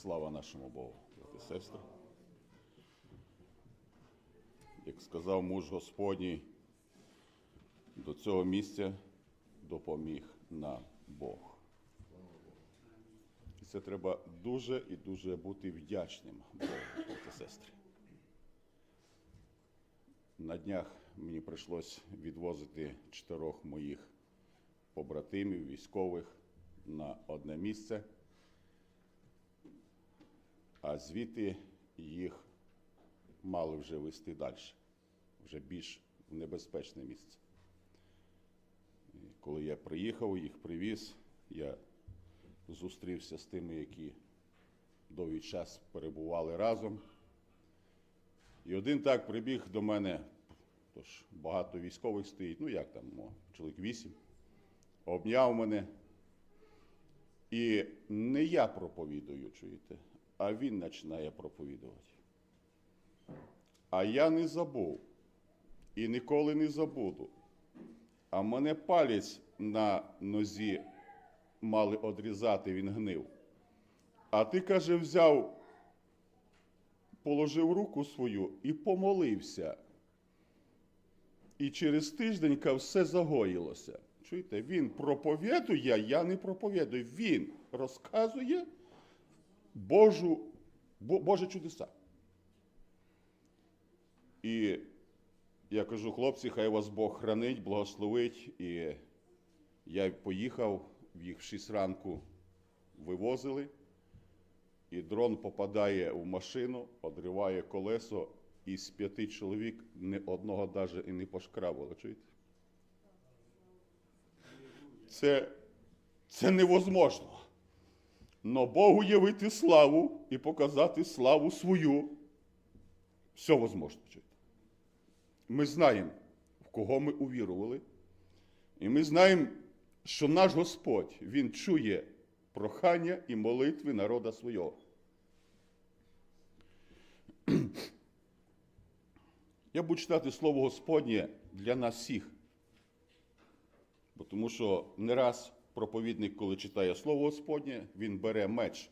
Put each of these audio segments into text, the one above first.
Слава нашому Богу, брати сестри. Як сказав муж Господній, до цього місця допоміг нам Бог. І це треба дуже і дуже бути вдячним Богу, брати сестри. На днях мені прийшлось відвозити чотирьох моїх побратимів, військових на одне місце, а звідти їх мали вже вести далі, вже більш в небезпечне місце. І коли я приїхав, їх привіз, я зустрівся з тими, які довгий час перебували разом. І один так прибіг до мене, тож багато військових стоїть, ну як там, чоловік вісім, обняв мене. І не я проповідую, чуєте, а він починає проповідувати. А я не забув і ніколи не забуду. А мене палець на нозі мали одрізати, він гнив. А ти, каже, взяв, положив руку свою і помолився. І через тижденька все загоїлося. Чуєте, він проповідує, я не проповідую. Він розказує Божу, Божі чудеса. І я кажу, хлопці, хай вас Бог хранить, благословить. І я поїхав, їх в 6 ранку вивозили, і дрон попадає в машину, одриває колесо, і з п'яти чоловік ні одного навіть і не пошкрабило. Чуєте? Це, це невозможно. Но Богу явити славу і показати славу свою. Все возможно. Ми знаємо, в кого ми увірували. І ми знаємо, що наш Господь, Він чує прохання і молитви народа свого. Я буду читати Слово Господнє для нас всіх. Тому що не раз проповідник, коли читає Слово Господнє, він бере меч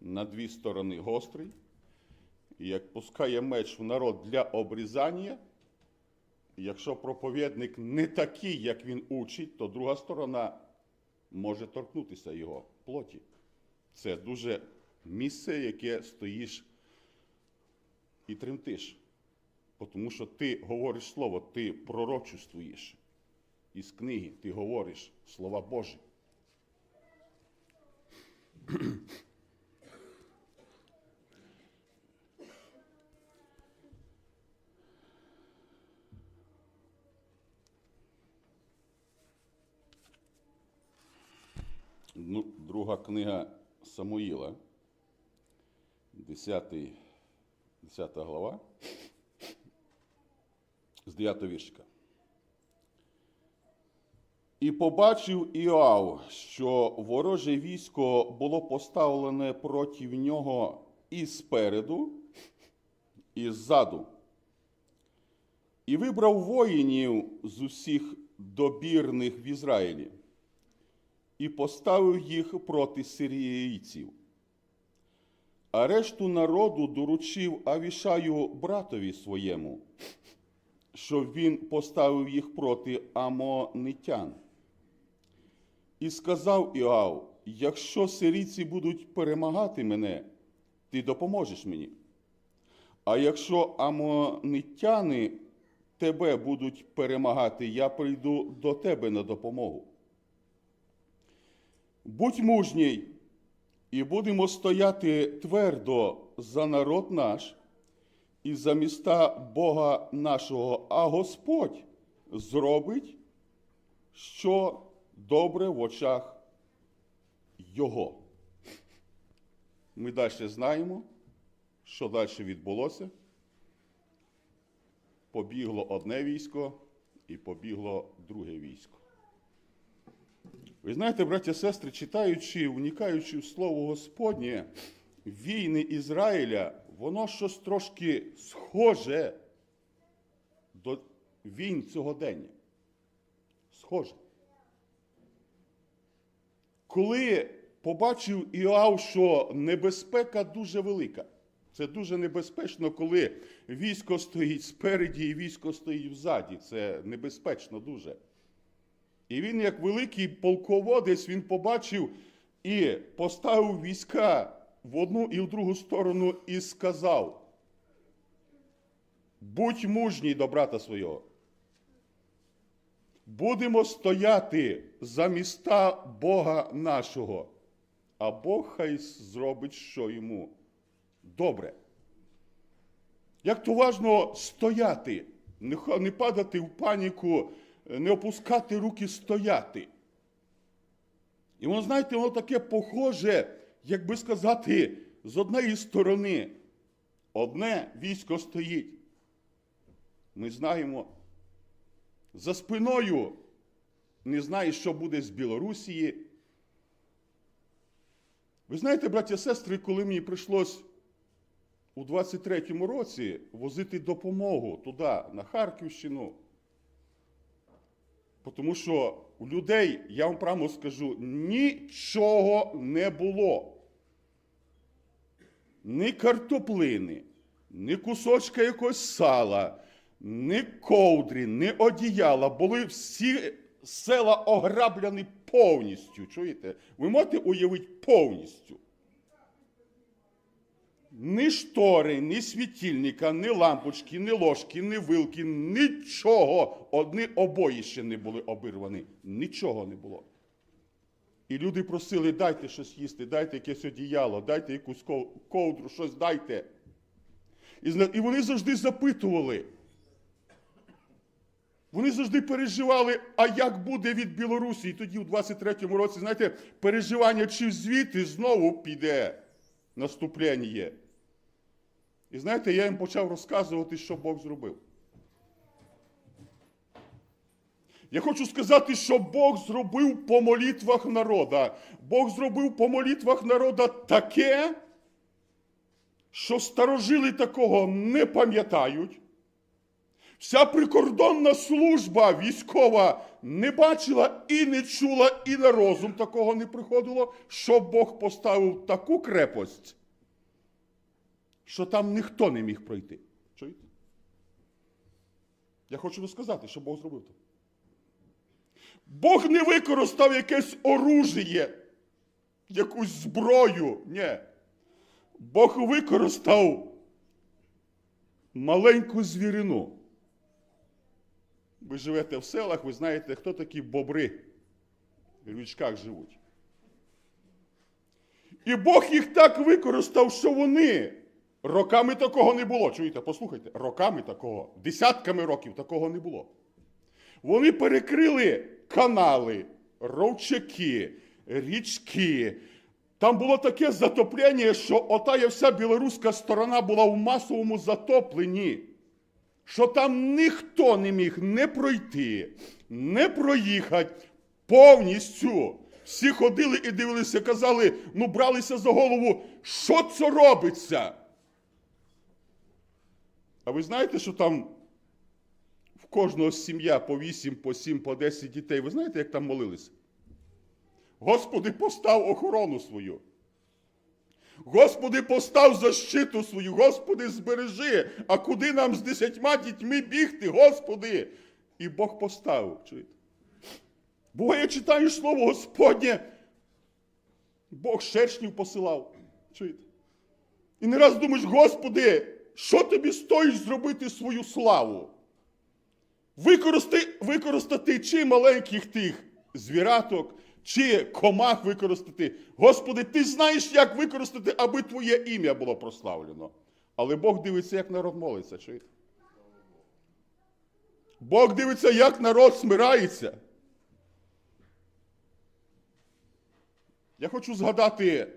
на дві сторони гострий, і як пускає меч в народ для обрізання, якщо проповідник не такий, як він учить, то друга сторона може торкнутися його плоті. Це дуже місце, яке стоїш і тремтиш. Тому що ти говориш слово, ти пророчествуєш із книги, ти говориш слова Божі. Ну, друга книга Самуїла, 10, 10 глава, з 9 віршика. І побачив Іав, що вороже військо було поставлене проти нього і спереду, і ззаду. І вибрав воїнів з усіх добірних в Ізраїлі і поставив їх проти сирійців. А решту народу доручив Авішаю братові своєму, щоб він поставив їх проти амонитян. І сказав Іав: якщо сирійці будуть перемагати мене, ти допоможеш мені. А якщо амонитяни тебе будуть перемагати, я прийду до тебе на допомогу. Будь мужній, і будемо стояти твердо за народ наш і за міста Бога нашого, а Господь зробить, що добре в очах Його. Ми далі знаємо, що далі відбулося. Побігло одне військо і побігло друге військо. Ви знаєте, браття сестри, читаючи, вникаючи в Слово Господнє, війни Ізраїля, воно щось трошки схоже до війн сьогодення. Схоже. Коли побачив Іоав, що небезпека дуже велика. Це дуже небезпечно, коли військо стоїть спереді і військо стоїть взаді. Це небезпечно дуже. І він, як великий полководець, він побачив і поставив війська в одну і в другу сторону і сказав: будь мужній до брата свого. Будемо стояти за міста Бога нашого, а Бог хай зробить, що йому добре. Як то важно стояти, не падати в паніку, не опускати руки стояти. І воно, знаєте, воно таке похоже, як би сказати, з однієї сторони одне військо стоїть. Ми знаємо, за спиною не знає, що буде з Білорусії. Ви знаєте, браті і сестри, коли мені прийшлось у 23-му році возити допомогу туди, на Харківщину, тому що у людей, я вам прямо скажу, нічого не було. Ні картоплини, ні кусочка якогось сала, ні ковдрі, ні одіяла. Були всі села ограблені повністю. Чуєте? Ви можете уявити повністю. Ні штори, ні світильника, ні лампочки, ні ложки, ні вилки, нічого. Одні обої ще не були обірвані. Нічого не було. І люди просили, дайте щось їсти, дайте якесь одіяло, дайте якусь ковдру, щось дайте. І вони завжди запитували. Вони завжди переживали, а як буде від Білорусі? І тоді, у 23-му році, знаєте, переживання, чи звідти знову піде наступлення. І знаєте, я їм почав розказувати, що Бог зробив. Я хочу сказати, що Бог зробив по молитвах народа. Бог зробив по молитвах народа таке, що старожили такого не пам'ятають. Вся прикордонна служба військова не бачила і не чула, і на розум такого не приходило, що Бог поставив таку крепость, що там ніхто не міг пройти. Чуєте? Я хочу сказати, що Бог зробив так. Бог не використав якесь оружіє, якусь зброю. Ні. Бог використав маленьку звірину. Ви живете в селах, ви знаєте, хто такі бобри в річках живуть. І Бог їх так використав, що вони роками такого не було. Чуєте, послухайте, роками такого, десятками років такого не було. Вони перекрили канали, ровчаки, річки. Там було таке затоплення, що отая вся білоруська сторона була в масовому затопленні, що там ніхто не міг не пройти, не проїхати повністю. Всі ходили і дивилися, казали, ну бралися за голову, що це робиться? А ви знаєте, що там в кожного сім'я по 8, по 7, по 10 дітей. Ви знаєте, як там молилися? Господи, постав охорону свою. Господи, постав защиту свою, Господи, збережи, а куди нам з десятьма дітьми бігти, Господи? І Бог поставив. Чуєте? Буває, читаєш слово Господнє, Бог шершнів посилав. Чуєте? І не раз думаєш, Господи, що тобі стоїть зробити свою славу? Використати, використати чи маленьких тих звіраток, чи комах використати. Господи, ти знаєш, як використати, аби Твоє ім'я було прославлено. Але Бог дивиться, як народ молиться. Чуєте? Бог дивиться, як народ смирається. Я хочу згадати,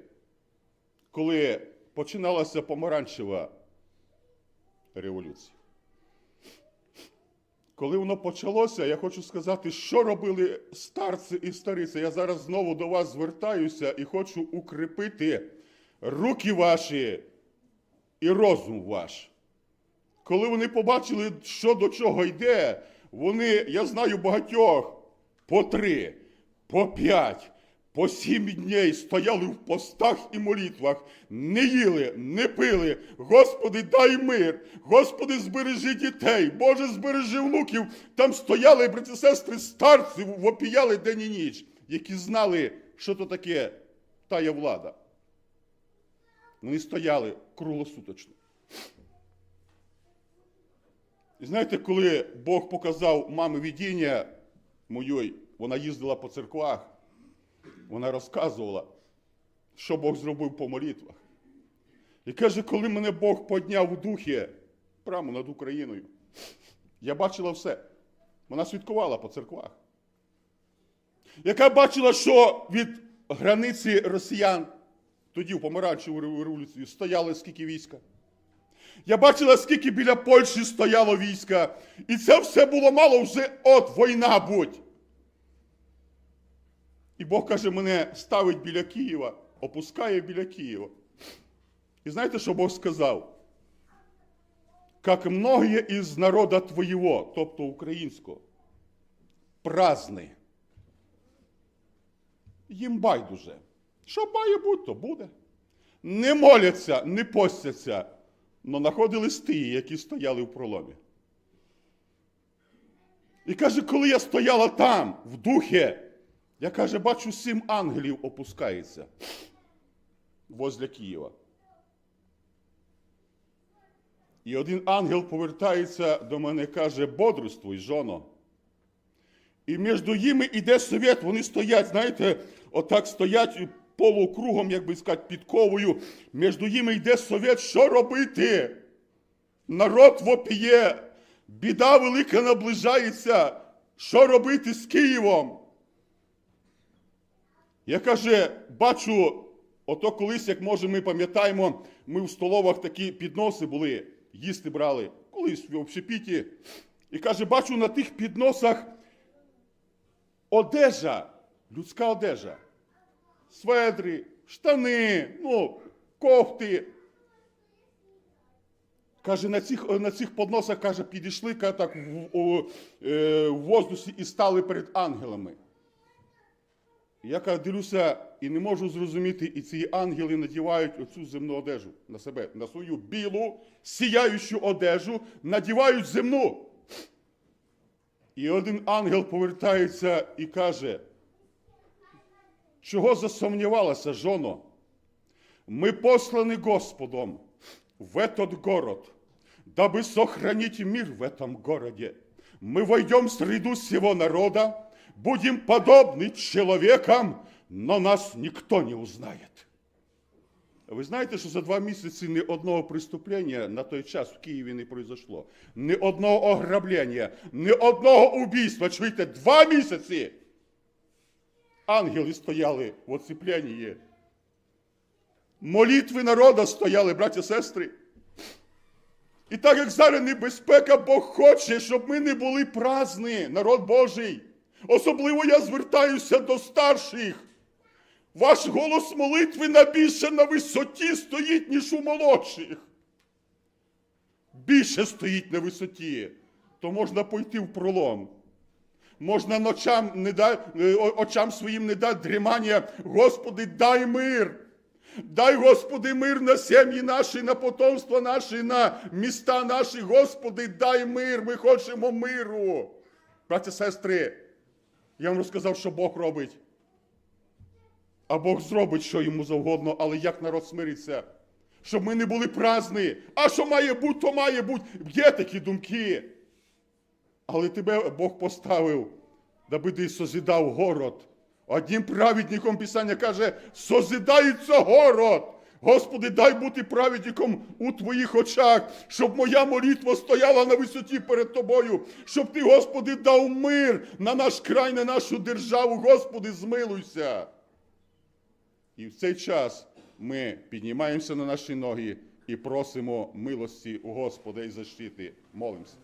коли починалася помаранчева революція. Коли воно почалося, я хочу сказати, що робили старці і стариці. Я зараз знову до вас звертаюся і хочу укріпити руки ваші і розум ваш. Коли вони побачили, що до чого йде, вони, я знаю багатьох, по три, по п'ять, по сім днів стояли в постах і молитвах, не їли, не пили. Господи, дай мир, Господи, збережи дітей, Боже, збережи внуків. Там стояли, брати сестри, старці, вопіяли день і ніч, які знали, що то таке тая влада. Вони стояли круглосуточно. І знаєте, коли Бог показав мамі видіння моєї, вона їздила по церквах, вона розказувала, що Бог зробив по молитвах. І каже, коли мене Бог підняв у духі прямо над Україною, я бачила все. Вона свідкувала по церквах. Яка бачила, що від границі росіян тоді в помаранчеву революцію стояло скільки війська. Я бачила, скільки біля Польщі стояло війська. І це все було мало вже от війна будь. І Бог каже, мене ставить біля Києва, опускає біля Києва. І знаєте, що Бог сказав? Как многие із народа твоєго, тобто українського, праздни. Їм байдуже. Що має бути, то буде. Не моляться, не постяться, но знаходились ті, які стояли в проломі. І каже, коли я стояла там, в духі, я каже, бачу, сім ангелів опускається возле Києва. І один ангел повертається до мене і каже, бодрствуй, жоно. І між ними іде совет, вони стоять, знаєте, отак стоять полукругом, як би сказати, підковою. Між ними йде совет, що робити? Народ вопіє, біда велика наближається. Що робити з Києвом? Я каже, бачу, ото колись, як може, ми пам'ятаємо, ми в столовах такі підноси були, їсти брали, колись в общепіті. І каже, бачу на тих підносах одежа, людська одежа. Сведри, штани, ну, кофти. Каже, на цих, на цих подносах, каже, підійшли каже, так в, у, е, в воздусі і стали перед ангелами. Я каже, дивлюся і не можу зрозуміти, і ці ангели надівають оцю земну одежу на себе, на свою білу, сіяючу одежу, надівають земну. І один ангел повертається і каже, чого засомневалася, жоно? Мы посланы Господом в этот город, дабы сохранить мир в этом городе. Мы войдем в среду всего народа, будем подобны человекам, но нас никто не узнает. Ви знаєте, що за два місяці ні одного преступлення на той час в Києві не произошло. Ні одного ограблення, ні одного убійства. Чуєте, два місяці ангели стояли в оцепленні. Молитви народа стояли, браті і сестри. І так як зараз небезпека, Бог хоче, щоб ми не були праздні, народ Божий. Особливо я звертаюся до старших. Ваш голос молитви на більше на висоті стоїть, ніж у молодших. Більше стоїть на висоті, то можна пойти в пролом. Можна ночам не да, е, очам своїм не дати дрімання. Господи, дай мир. Дай, Господи, мир на сім'ї наші, на потомство наші, на міста наші. Господи, дай мир. Ми хочемо миру. Браті, сестри, я вам розказав, що Бог робить. А Бог зробить, що йому завгодно, але як народ смириться? Щоб ми не були праздні. А що має бути, то має бути. Є такі думки. Але тебе Бог поставив, даби ти созидав город. Одним праведником Писання каже, созидається город. Господи, дай бути праведником у твоїх очах, щоб моя молитва стояла на висоті перед тобою, щоб ти, Господи, дав мир на наш край, на нашу державу. Господи, змилуйся. І в цей час ми піднімаємося на наші ноги і просимо милості у Господа і защити. Молимося.